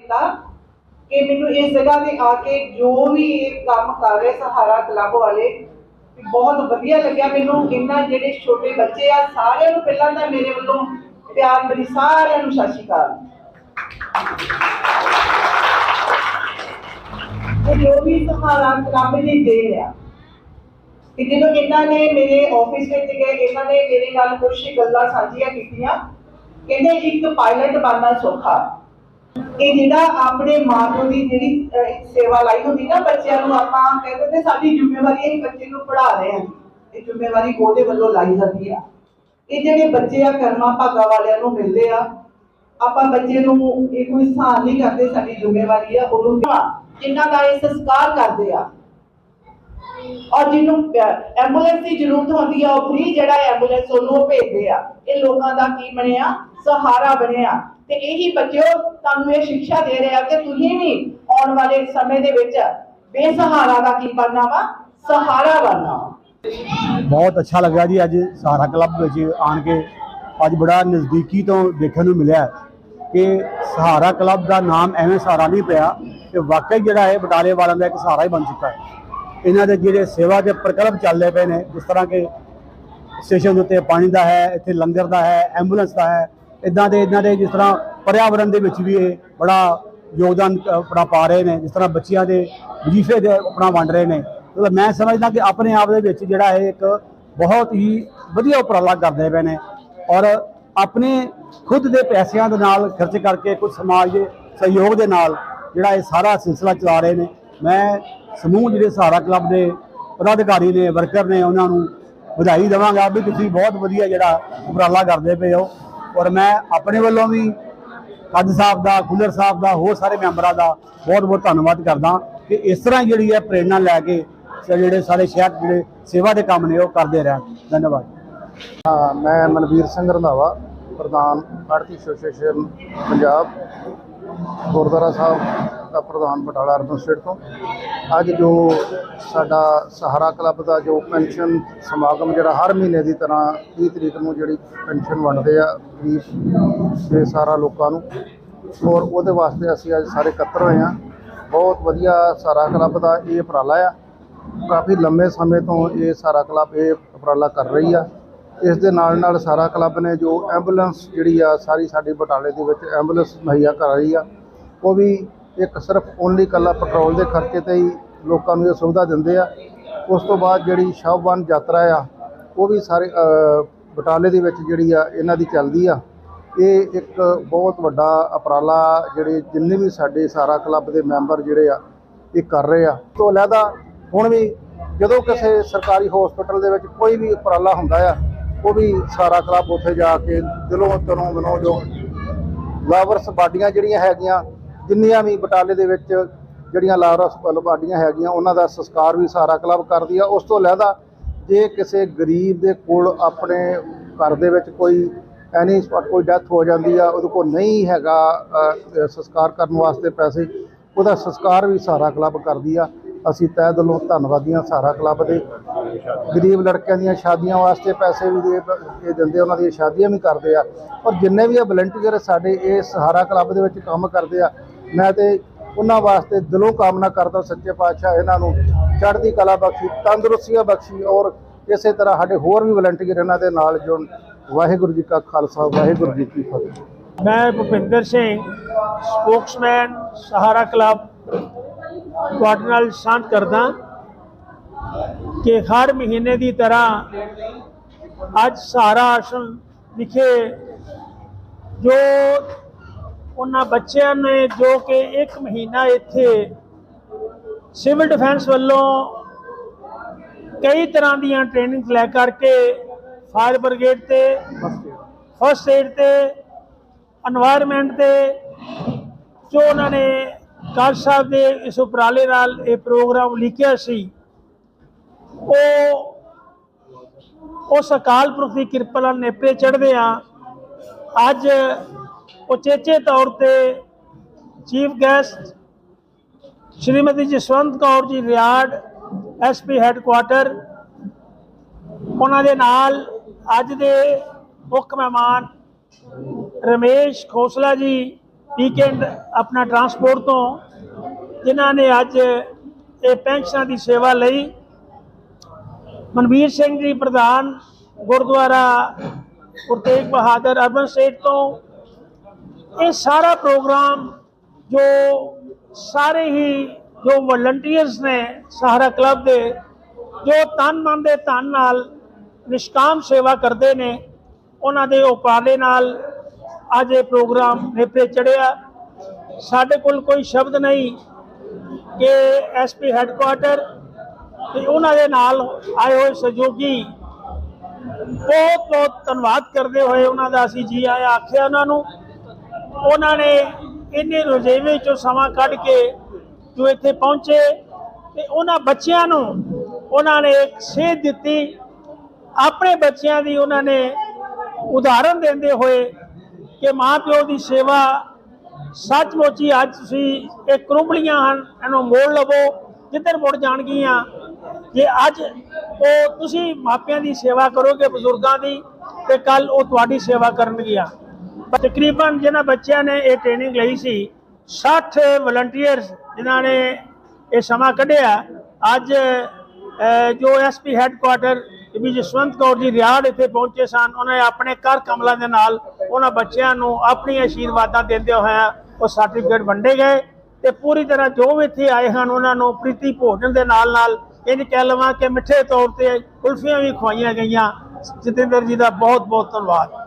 ਕੀਤਾ ਕਿ ਮੈਨੂੰ ਇਸ ਜਗ੍ਹਾ ਤੇ ਆ ਕੇ ਜੋ ਵੀ ਇਹ ਕੰਮ ਕਰ ਰਹੇ ਸਹਾਰਾ ਕਲੱਬ ਵਾਲੇ ਬਹੁਤ ਵਧੀਆ ਲੱਗਿਆ ਮੈਨੂੰ। ਇਹਨਾਂ ਜਿਹੜੇ ਛੋਟੇ ਬੱਚੇ ਆ, ਸਾਰਿਆਂ ਨੂੰ ਪਹਿਲਾਂ ਤਾਂ ਮੇਰੇ ਵੱਲੋਂ ਪਿਆਰ ਭਰੀ ਸਾਰਿਆਂ ਨੂੰ ਸਤਿ ਸ਼੍ਰੀ ਅਕਾਲ। ਤੇ ਜੋ ਵੀ ਸਹਾਰਾ ਕਲੱਬ ਦੀ ਦੇਣ ਆ ਕਿ ਜਦੋਂ ਇਹਨਾਂ ਨੇ ਮੇਰੇ ਆਫਿਸ ਵਿੱਚ ਗਏ, ਇਹਨਾਂ ਨੇ ਮੇਰੇ ਨਾਲ ਕੁਝ ਗੱਲਾਂ ਸਾਂਝੀਆਂ ਕੀਤੀਆਂ, ਕਹਿੰਦੇ ਇੱਕ ਪਾਇਲਟ ਬਣਨਾ ਸੌਖਾ। ਇਹ ਜਿਹੜਾ ਆਪਣੇ ਮਾਂ ਦੀ ਜਿਹੜੀ ਸੇਵਾ ਲਾਈ ਹੁੰਦੀ ਨਾ ਬੱਚਿਆਂ ਨੂੰ ਆਪਾਂ ਕਹਿੰਦੇ ਨੇ ਸਾਡੀ ਜ਼ਿੰਮੇਵਾਰੀ ਹੈ ਬੱਚੇ ਨੂੰ ਪੜ੍ਹਾ ਰਹੇ ਹਾਂ। ਇਹ ਜ਼ਿੰਮੇਵਾਰੀ ਉਹਦੇ ਵੱਲੋਂ ਲਾਈ ਜਾਂਦੀ ਆ। ਇਹ ਜਿਹੜੇ ਬੱਚੇ ਆ ਕਰਮਾ ਭਾਗਾ ਵਾਲਿਆਂ ਨੂੰ ਮਿਲਦੇ ਆ, ਆਪਾਂ ਬੱਚੇ ਨੂੰ ਇਹ ਕੋਈ ਸਹਾਨ ਨਹੀਂ ਕਰਦੇ, ਸਾਡੀ ਜ਼ਿੰਮੇਵਾਰੀ ਆ, ਉਹਨੂੰ ਜਿਨ੍ਹਾਂ ਦਾ ਇਹ ਸੰਸਕਾਰ ਕਰਦੇ ਆ ਔਰ ਜਿਹਨੂੰ ਐਂਬੂਲੈਂਸ ਦੀ ਜ਼ਰੂਰਤ ਹੁੰਦੀ ਆ, ਉਹ ਫ੍ਰੀ ਜਿਹੜਾ ਐਂਬੂਲੈਂਸ ਉਹਨੂੰ ਭੇਜਦੇ ਆ। ਇਹ ਲੋਕਾਂ ਦਾ ਕੀ ਬਣਿਆ? ਸਹਾਰਾ ਬਣਿਆ। ਤੇ ਇਹੀ ਬੱਚਿਓ, ਤੁਹਾਨੂੰ ਇਹ ਸਿੱਖਿਆ ਦੇ ਰਿਹਾ ਕਿ ਤੁਸੀਂ ਵੀ ਆਉਣ ਵਾਲੇ ਸਮੇਂ ਦੇ ਵਿੱਚ ਬੇਸਹਾਰਾ ਦਾ ਕੀ ਬਣਨਾ ਵਾ? ਸਹਾਰਾ ਬਣਨਾ ਬਹੁਤ ਅੱਛਾ ਲੱਗਾ ਜੀ ਅੱਜ ਸਹਾਰਾ ਕਲੱਬ ਵਿੱਚ ਆਣ ਕੇ। ਅੱਜ ਬੜਾ ਨਜ਼ਦੀਕੀ ਤੋਂ ਦੇਖਣ ਨੂੰ ਮਿਲਿਆ ਕਿ ਸਹਾਰਾ ਕਲੱਬ ਦਾ ਨਾਮ ਐਵੇਂ ਸਹਾਰਾ ਨਹੀਂ ਪਿਆ ਕਿ ਵਾਕਈ ਜਿਹੜਾ ਹੈ ਬਟਾਲੇ ਵਾਲਿਆਂ ਦਾ ਇੱਕ ਸਹਾਰਾ ਹੀ ਬਣ ਚੁੱਕਾ ਹੈ। ਇਹਨਾਂ ਦੇ ਜਿਹੜੇ ਸੇਵਾ ਦੇ ਪ੍ਰਕਲਪ ਚੱਲਦੇ ਪਏ ਨੇ, ਜਿਸ ਤਰ੍ਹਾਂ ਕਿ ਸਟੇਸ਼ਨ ਦੇ ਉੱਤੇ ਪਾਣੀ ਦਾ ਹੈ, ਇੱਥੇ ਲੰਗਰ ਦਾ ਹੈ, ਐਂਬੂਲੈਂਸ ਦਾ ਹੈ, ਇਦਾਂ ਦੇ ਇਹਨਾਂ ਦੇ ਜਿਸ ਤਰ੍ਹਾਂ ਪਰਿਆਵਰਣ ਦੇ ਵਿੱਚ ਵੀ ਇਹ ਬੜਾ ਯੋਗਦਾਨ ਆਪਣਾ ਪਾ ਰਹੇ ਨੇ, ਜਿਸ ਤਰ੍ਹਾਂ ਬੱਚਿਆਂ ਦੇ ਵਜ਼ੀਫੇ ਦੇ ਆਪਣਾ ਵੰਡ ਰਹੇ ਨੇ। ਮਤਲਬ ਮੈਂ ਸਮਝਦਾ ਕਿ ਆਪਣੇ ਆਪ ਦੇ ਵਿੱਚ ਜਿਹੜਾ ਇਹ ਇੱਕ ਬਹੁਤ ਹੀ ਵਧੀਆ ਉਪਰਾਲਾ ਕਰਦੇ ਪਏ ਨੇ ਔਰ ਆਪਣੇ ਖੁਦ ਦੇ ਪੈਸਿਆਂ ਦੇ ਨਾਲ ਖਰਚ ਕਰਕੇ ਕੁਝ ਸਮਾਜ ਦੇ ਸਹਿਯੋਗ ਦੇ ਨਾਲ ਜਿਹੜਾ ਇਹ ਸਾਰਾ ਸਿਲਸਿਲਾ ਚਲਾ ਰਹੇ ਨੇ। ਮੈਂ ਸਮੂਹ ਜਿਹੜੇ ਸਹਾਰਾ ਕਲੱਬ ਦੇ ਪਦਾਧਿਕਾਰੀ ਨੇ, ਵਰਕਰ ਨੇ, ਉਹਨਾਂ ਨੂੰ ਵਧਾਈ ਦੇਵਾਂਗਾ ਵੀ ਤੁਸੀਂ ਬਹੁਤ ਵਧੀਆ ਜਿਹੜਾ ਉਪਰਾਲਾ ਕਰਦੇ ਪਏ ਹੋ। ਔਰ ਮੈਂ ਆਪਣੇ ਵੱਲੋਂ ਵੀ ਕੱਦ ਸਾਹਿਬ ਦਾ ਖੁੱਲਰ ਸਾਹਿਬ ਦਾ, ਹੋਰ ਸਾਰੇ ਮੈਂਬਰਾਂ ਦਾ ਬਹੁਤ ਬਹੁਤ ਧੰਨਵਾਦ ਕਰਦਾ ਕਿ ਇਸ ਤਰ੍ਹਾਂ ਜਿਹੜੀ ਹੈ ਪ੍ਰੇਰਣਾ ਲੈ ਕੇ ਜਿਹੜੇ ਸਾਰੇ ਸ਼ਹਿਰ ਜਿਹੜੇ ਸੇਵਾ ਦੇ ਕੰਮ ਨੇ ਉਹ ਕਰਦੇ ਰਹਿਣ। ਧੰਨਵਾਦ। ਮੈਂ ਮਨਵੀਰ ਸਿੰਘ ਰੰਧਾਵਾ, ਪ੍ਰਧਾਨ ਆੜਤੀ ਐਸੋਸੀਏਸ਼ਨ, ਪੰਜਾਬ। ਗੁਰਦੁਆਰਾ ਸਾਹਿਬ ਦਾ ਪ੍ਰਧਾਨ ਬਟਾਲਾ ਅਰਬਨ ਸਟੇਟ ਤੋਂ। ਅੱਜ ਜੋ ਸਾਡਾ ਸਹਾਰਾ ਕਲੱਬ ਦਾ ਜੋ ਪੈਨਸ਼ਨ ਸਮਾਗਮ ਜਿਹੜਾ ਹਰ ਮਹੀਨੇ ਦੀ ਤਰ੍ਹਾਂ 30 ਤਰੀਕ ਨੂੰ ਜਿਹੜੀ ਪੈਨਸ਼ਨ ਵੰਡਦੇ ਆ, ਗਰੀਬ ਦੇ ਸਾਰਾ ਲੋਕਾਂ ਨੂੰ। ਔਰ ਉਹਦੇ ਵਾਸਤੇ ਅਸੀਂ ਅੱਜ ਸਾਰੇ ਇਕੱਤਰ ਹੋਏ ਆ ਬਹੁਤ ਵਧੀਆ ਸਾਰਾ ਕਲੱਬ ਦਾ ਇਹ ਉਪਰਾਲਾ ਆ। ਕਾਫੀ ਲੰਮੇ ਸਮੇਂ ਤੋਂ ਇਹ ਸਾਰਾ ਕਲੱਬ ਇਹ ਉਪਰਾਲਾ ਕਰ ਰਹੀ ਆ। ਇਸ ਦੇ ਨਾਲ ਨਾਲ ਸਾਰਾ ਕਲੱਬ ਨੇ ਜੋ ਐਂਬੂਲੈਂਸ ਜਿਹੜੀ ਆ ਸਾਰੀ ਸਾਡੀ ਬਟਾਲੇ ਦੇ ਵਿੱਚ ਐਂਬੂਲੈਂਸ ਮੁਹੱਈਆ ਕਰ ਆ, ਉਹ ਵੀ ਇੱਕ ਸਿਰਫ ਓਨਲੀ ਕੱਲਾ ਪੈਟਰੋਲ ਦੇ ਖਰਚੇ ਤੇ ਹੀ ਲੋਕਾਂ ਨੂੰ ਇਹ ਸੁਵਿਧਾ ਦਿੰਦੇ ਆ। ਉਸ ਤੋਂ ਬਾਅਦ ਜਿਹੜੀ ਸ਼ਵਵਾਨ ਯਾਤਰਾ ਆ, ਉਹ ਵੀ ਸਾਰੇ ਬਟਾਲੇ ਦੇ ਵਿੱਚ ਜਿਹੜੀ ਆ ਇਹਨਾਂ ਦੀ ਚੱਲਦੀ ਆ। ਇਹ ਇੱਕ ਬਹੁਤ ਵੱਡਾ ਉਪਰਾਲਾ ਜਿਹੜੇ ਜਿੰਨੇ ਵੀ ਸਾਡੇ ਸਾਰਾ ਕਲੱਬ ਦੇ ਮੈਂਬਰ ਜਿਹੜੇ ਆ, ਇਹ ਕਰ ਰਹੇ ਆ। ਤੋਂ ਅਲੱਗਾ ਹੁਣ ਵੀ ਜਦੋਂ ਕਿਸੇ ਸਰਕਾਰੀ ਹਸਪੀਟਲ ਦੇ ਵਿੱਚ ਕੋਈ ਵੀ ਉਪਰਾਲਾ ਹੁੰਦਾ ਆ ਉਹ ਵੀ ਸਾਰਾ ਕਲੱਬ ਉੱਥੇ ਜਾ ਕੇ ਦਿਲੋਂ ਤਨੋਂ ਮਨੋਂ ਜੋ ਲਾਵਰਸ ਬਾਡੀਆਂ ਜਿਹੜੀਆਂ ਹੈਗੀਆਂ ਜਿੰਨੀਆਂ ਵੀ ਬਟਾਲੇ ਦੇ ਵਿੱਚ ਜਿਹੜੀਆਂ ਲਾਵਰਸ ਬਾਡੀਆਂ ਹੈਗੀਆਂ ਉਹਨਾਂ ਦਾ ਸੰਸਕਾਰ ਵੀ ਸਾਰਾ ਕਲੱਬ ਕਰਦੀ ਆ। ਉਸ ਤੋਂ ਅਲੱਗਾ ਜੇ ਕਿਸੇ ਗਰੀਬ ਦੇ ਕੋਲ ਆਪਣੇ ਘਰ ਦੇ ਵਿੱਚ ਕੋਈ ਐਨੀ ਸਪਾਟ ਕੋਈ ਡੈਥ ਹੋ ਜਾਂਦੀ ਆ ਉਹਦੇ ਕੋਲ ਨਹੀਂ ਹੈਗਾ ਅ, ਸੰਸਕਾਰ ਕਰਨ ਵਾਸਤੇ ਪੈਸੇ ਉਹਦਾ ਸੰਸਕਾਰ ਵੀ ਸਾਰਾ ਕਲੱਬ ਕਰਦੀ ਆ। ਅਸੀਂ ਤਹਿ ਦਿਲੋਂ ਧੰਨਵਾਦੀ ਹਾਂ ਸਾਰਾ ਕਲੱਬ ਦੇ। ਗਰੀਬ ਲੜਕਿਆਂ ਦੀਆਂ ਸ਼ਾਦੀਆਂ ਵਾਸਤੇ ਪੈਸੇ ਵੀ ਦੇ ਇਹ ਦਿੰਦੇ ਉਹਨਾਂ ਦੀਆਂ ਸ਼ਾਦੀਆਂ ਵੀ ਕਰਦੇ ਆ। ਔਰ ਜਿੰਨੇ ਵੀ ਆ ਵਲੰਟੀਅਰ ਸਾਡੇ ਇਹ ਸਹਾਰਾ ਕਲੱਬ ਦੇ ਵਿੱਚ ਕੰਮ ਕਰਦੇ ਆ, ਮੈਂ ਤੇ ਉਹਨਾਂ ਵਾਸਤੇ ਦਿਲੋਂ ਕਾਮਨਾ ਕਰਦਾ ਸੱਚੇ ਪਾਤਸ਼ਾਹ ਇਹਨਾਂ ਨੂੰ ਚੜ੍ਹਦੀ ਕਲਾ ਬਖਸ਼ੀ, ਤੰਦਰੁਸਤੀਆਂ ਬਖਸ਼ੀ ਔਰ ਇਸੇ ਤਰ੍ਹਾਂ ਸਾਡੇ ਹੋਰ ਵੀ ਵਲੰਟੀਅਰ ਇਹਨਾਂ ਦੇ ਨਾਲ ਜੁੜਨ। ਵਾਹਿਗੁਰੂ ਜੀ ਕਾ ਖਾਲਸਾ, ਵਾਹਿਗੁਰੂ ਜੀ ਕੀ ਫਤਿਹ। ਮੈਂ ਭੁਪਿੰਦਰ ਸਿੰਘ ਸਪੋਕਸਮੈਨ ਸਹਾਰਾ ਕਲੱਬ। ਤੁਹਾਡੇ ਨਾਲ ਸਾਂਝ ਕਰਦਾ। ਕਿ ਹਰ ਮਹੀਨੇ ਦੀ ਤਰ੍ਹਾਂ ਅੱਜ ਸਾਰਾ ਆਸ਼ਰਮ ਵਿਖੇ ਜੋ ਉਹਨਾਂ ਬੱਚਿਆਂ ਨੇ ਜੋ ਕਿ ਇੱਕ ਮਹੀਨਾ ਇੱਥੇ ਸਿਵਲ ਡਿਫੈਂਸ ਵੱਲੋਂ ਕਈ ਤਰ੍ਹਾਂ ਦੀਆਂ ਟ੍ਰੇਨਿੰਗ ਲੈ ਕਰਕੇ ਫਾਇਰ ਬ੍ਰਿਗੇਡ ਤੇ, ਫਸਟ ਏਡ ਤੇ এনवायरमेंट ਤੇ ਜੋ ਉਹਨਾਂ ਨੇ ਕਾਲ ਸਾਹਿਬ ਦੇ ਇਸ ਉਪਰਾਲੇ ਨਾਲ ਇਹ ਪ੍ਰੋਗਰਾਮ ਲਿਖਿਆ ਸੀ। ਉਹ ਉਸ ਅਕਾਲ ਪੁਰਖ ਦੀ ਕਿਰਪਾ ਨਾਲ ਨੇਪਰੇ ਚੜ੍ਹਦੇ ਆ। ਅੱਜ ਉਚੇਚੇ ਤੌਰ ਤੇ chief guest Shrimati Jaswant Kaur ji Riar SP headquarter, ਉਹਨਾਂ ਦੇ ਨਾਲ ਅੱਜ ਦੇ ਮੁੱਖ ਮਹਿਮਾਨ ਰਮੇਸ਼ ਖੋਸਲਾ ਜੀ, ਵੀਕਐਂਡ ਆਪਣਾ ਟਰਾਂਸਪੋਰਟ ਤੋਂ, ਜਿਨ੍ਹਾਂ ਨੇ ਅੱਜ ਇਹ ਪੈਨਸ਼ਨਾਂ ਦੀ ਸੇਵਾ ਲਈ ਮਨਵੀਰ ਸਿੰਘ ਜੀ ਪ੍ਰਧਾਨ ਗੁਰਦੁਆਰਾ ਗੁਰੂ ਤੇਗ ਬਹਾਦਰ ਅਰਬਨ ਸਟੇਟ ਤੋਂ। ਇਹ ਸਾਰਾ ਪ੍ਰੋਗਰਾਮ ਜੋ ਸਾਰੇ ਹੀ ਜੋ ਵਲੰਟੀਅਰਸ ਨੇ ਸਹਾਰਾ ਕਲੱਬ ਦੇ, ਜੋ ਤਨ ਮਨ ਦੇ ਧਨ ਨਾਲ ਨਿਸ਼ਕਾਮ ਸੇਵਾ ਕਰਦੇ ਨੇ, ਉਹਨਾਂ ਦੇ ਉਪਰਾਲੇ ਨਾਲ ਅੱਜ ਇਹ ਪ੍ਰੋਗਰਾਮ ਨੇਪਰੇ ਚੜਿਆ ਸਾਡੇ ਕੋਲ ਕੋਈ ਸ਼ਬਦ ਨਹੀਂ ਕਿ ਐਸਪੀ ਹੈੱਡਕੁਆਟਰ ਤੇ ਉਹਨਾਂ ਦੇ ਨਾਲ ਆਏ ਹੋਏ ਸਹਿਯੋਗੀ ਬਹੁਤ ਬਹੁਤ ਧੰਨਵਾਦ ਕਰਦੇ ਹੋਏ ਉਹਨਾਂ ਦਾ ਅਸੀਂ ਜੀ ਆਇਆ ਆਖਿਆ ਉਹਨਾਂ ਨੂੰ। ਉਹਨਾਂ ਨੇ ਇੰਨੇ ਰੁਝੇਵੇਂ ਚੋਂ ਸਮਾਂ ਕੱਢ ਕੇ ਜੋ ਇੱਥੇ ਪਹੁੰਚੇ ਤੇ ਉਹਨਾਂ ਬੱਚਿਆਂ ਨੂੰ ਉਹਨਾਂ ਨੇ ਇੱਕ ਸੇਧ ਦਿੱਤੀ। ਆਪਣੇ ਬੱਚਿਆਂ ਦੀ ਉਹਨਾਂ ਨੇ ਉਦਾਹਰਨ ਦਿੰਦੇ ਹੋਏ ਕਿ ਮਾਂ ਪਿਓ ਦੀ ਸੇਵਾ ਸੱਚਮੁੱਚ ਹੀ ਅੱਜ ਤੁਸੀਂ ਇਹ ਕਰੁੰਬਲੀਆਂ ਹਨ, ਇਹਨੂੰ ਮੋੜ ਲਵੋ, ਜਿੱਧਰ ਮੁੜ ਜਾਣਗੀਆਂ ਜੇ ਅੱਜ ਉਹ ਤੁਸੀਂ ਮਾਪਿਆਂ ਦੀ ਸੇਵਾ ਕਰੋਗੇ ਬਜ਼ੁਰਗਾਂ ਦੀ ਤੇ ਕੱਲ ਉਹ ਤੁਹਾਡੀ ਸੇਵਾ ਕਰਨਗੀਆਂ। ਤਕਰੀਬਨ ਜਿਹਨਾਂ ਬੱਚਿਆਂ ਨੇ ਇਹ ਟ੍ਰੇਨਿੰਗ ਲਈ ਸੀ 60 ਵਲੰਟੀਅਰਸ ਜਿਨ੍ਹਾਂ ਨੇ ਇਹ ਸਮਾਂ ਕੱਢਿਆ ਅੱਜ ਅਹ, ਜੋ ਐਸਪੀ ਹੈੱਡਕੁਆਟਰ ਵੀ ਜਸਵੰਤ ਕੌਰ ਜੀ ਰਿਆੜ ਇੱਥੇ ਪਹੁੰਚੇ ਸਨ ਉਹਨਾਂ ਨੇ ਆਪਣੇ ਕਰ ਕਮਲਾਂ ਦੇ ਨਾਲ ਉਹਨਾਂ ਬੱਚਿਆਂ ਨੂੰ ਆਪਣੀ ਆਸ਼ੀਰਵਾਦਾਂ ਦਿੰਦੇ ਹੋਇਆ ਉਹ ਸਰਟੀਫਿਕੇਟ ਵੰਡੇ ਗਏ ਤੇ ਪੂਰੀ ਤਰ੍ਹਾਂ ਜੋ ਵੀ ਇੱਥੇ ਆਏ ਹਨ ਉਹਨਾਂ ਨੂੰ ਪ੍ਰੀਤੀ ਭੋਜਨ ਦੇ ਨਾਲ ਨਾਲ ਇਹ ਕਹਿ ਲਵਾਂ ਕਿ ਮਿੱਠੇ ਤੌਰ ਤੇ ਕੁਲਫੀਆਂ ਵੀ ਖਵਾਈਆਂ ਗਈਆਂ। ਜਤਿੰਦਰ ਜੀ ਦਾ ਬਹੁਤ ਬਹੁਤ ਧੰਨਵਾਦ।